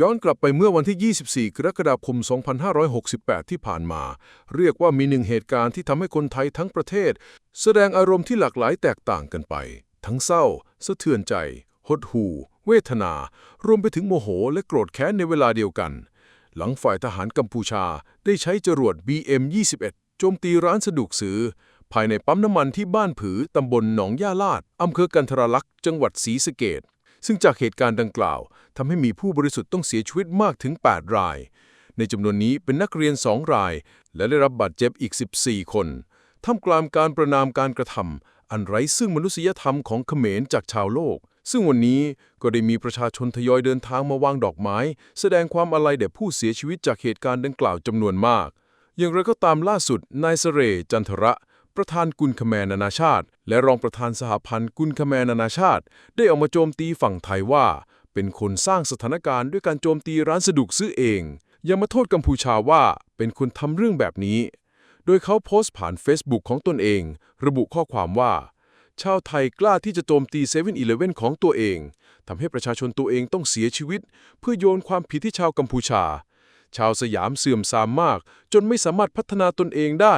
ย้อนกลับไปเมื่อวันที่ 24 กรกฎาคม 2568 ที่ผ่านมา เรียกว่ามีหนึ่งเหตุการณ์ที่ทำให้คนไทยทั้งประเทศ แสดงอารมณ์ที่หลากหลายแตกต่างกันไป ทั้งเศร้า สะเทือนใจ หดหู่ เวทนา รวมไปถึงโมโห และโกรธแค้นในเวลาเดียวกัน หลังฝ่ายทหารกัมพูชาได้ใช้จรวด BM-21 โจมตีร้านสะดวกซื้อ ภายในปั๊มน้ำมันที่บ้านผือตำบลหนองย่าลาดอำเภอกันทรลักษ์จังหวัดศรีสะเกษ ซึ่งจากเหตุการณ์ดังกล่าวทำให้มีผู้บริสุทธิ์ต้องเสียชีวิตมากถึง 8 ราย ในจำนวนนี้เป็นนักเรียน 2 ราย และได้รับบาดเจ็บอีก 14 คนท่ามกลางการประนามการกระทำอันไร้ซึ่งมนุษยธรรมของเขมรจากชาวโลก ซึ่งวันนี้ก็ได้มีประชาชนทยอยเดินทางมาวางดอกไม้ แสดงความอาลัยแด่ผู้เสียชีวิตจากเหตุการณ์ดังกล่าวจำนวนมาก อย่างไรก็ตามล่าสุดนายเสเรจันทระ ประธานกุลคแมรนานาชาติ และรองประธานสหพันธ์กุลคแมรนานาชาติ ได้ออกมาโจมตีฝั่งไทยว่า เป็นคนสร้างสถานการณ์ด้วยการโจมตีร้านสะดวกซื้อเองยังมาโทษกัมพูชาว่าเป็นคนทำเรื่องแบบนี้ โดยเขาโพสต์ผ่าน Facebook ของตนเอง ระบุข้อความว่า ชาวไทยกล้าที่จะโจมตี7 e เ e ่ e อของตัวเองทำให้ประชาชนตัวเองต้องเสียชีวิต เพื่อโยนความผิดที่ชาวกัมพูชาชาวสยามเสื่อมทรามมาก จนไม่สามารถพัฒนาตนเองได้